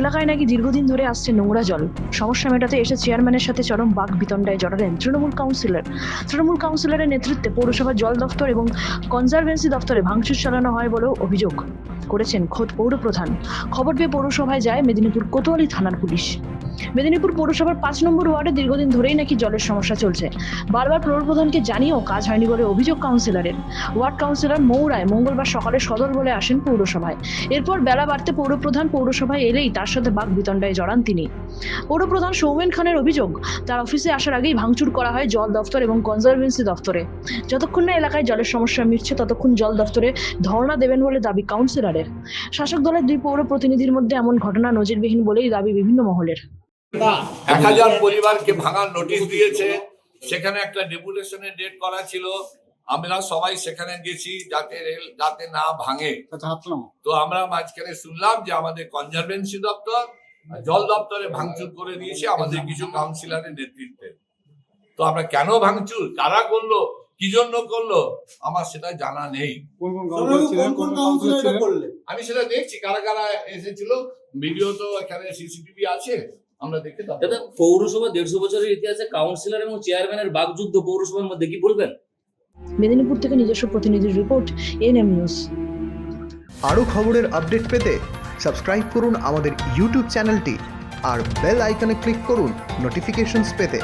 এলাকায় নাকি দীর্ঘদিন ধরে আসছে নোংরা জল। সমস্যা মেটাতে এসে চেয়ারম্যানের সাথে চরম বাঘ বিতণ্ডায় জড়ালেন তৃণমূল কাউন্সিলর। তৃণমূল কাউন্সিলরের নেতৃত্বে পৌরসভার জল দফতর এবং কনজারভেন্সি দফতরে ভাঙচুর চালানো হয় বলেও অভিযোগ করেছেন খোদ পৌরপ্রধান। খবর পেয়ে পৌরসভায় যায় মেদিনীপুর কোতোয়ালি থানার পুলিশ। মেদিনীপুর পৌরসভার পাঁচ নম্বর ওয়ার্ডে দীর্ঘদিন ধরেই নাকি জলের সমস্যা চলছে। বারবার পৌরপ্রধানকে জানিয়েও কাজ হয়নি বলে অভিযোগ কাউন্সিলরের। ওয়ার্ড কাউন্সিলর মৌরায় মঙ্গলবার সকালে সদর বলে আসেন পৌরসভায়। এরপর বেলা বাড়তে পৌরপ্রধান পৌরসভায় এলেই তার সাথে বাঘ বিতণ্ডায় জড়ান তিনি। পৌরপ্রধান সৌমেন খানের অভিযোগ, তার অফিসে আসার আগেই ভাঙচুর করা হয় জল দফতর এবং কনজারভেন্সি দফতরে। যতক্ষণ না এলাকায় জলের সমস্যা মিটছে, ততক্ষণ জল দফতরে ধর্ণা দেবেন বলে দাবি কাউন্সিলরের। শাসক দলের দুই পৌর প্রতিনিধির মধ্যে এমন ঘটনা নজিরবিহীন বলেই দাবি বিভিন্ন মহলের। এক হাজার পরিবারকে ভাঙার নোটিশ দিয়েছে। সেখানে একটা ডেপুটেশনের ডেট করা ছিল। আমরা সবাই সেখানে গেছি যাতে রেল যাতে না ভাঙে। তো আমরা মাঝখানে শুনলাম যে আমাদের কনজারভেন্সি দপ্তর জল দপ্তরে ভাঙচুর করে দিয়েছে আমাদের কিছু কাউন্সিলরের নেতৃত্বে। তো আমরা কেন ভাঙচুর? কারা করল? কি জন্য করল? আমার সেটা জানা নেই। আমি সেটা দেখছি কারা কারা এসেছিল? ভিডিও তো এখানে সিসিটিভি আছে। আমরা দেখে দাদা পৌরসভা দেড়শো বছরের ইতিহাসে কাউন্সিলর এবং চেয়ারম্যানের বাগযুদ্ধ পৌরসভার মধ্যে কি বলবেন মেদিনীপুর থেকে নিজস্ব প্রতিনিধির রিপোর্ট এনএম নিউজ আরও খবরের আপডেট পেতে সাবস্ক্রাইব করুন আমাদের ইউটিউব চ্যানেলটি আর বেল আইকনে ক্লিক করুন নোটিফিকেশনস পেতে।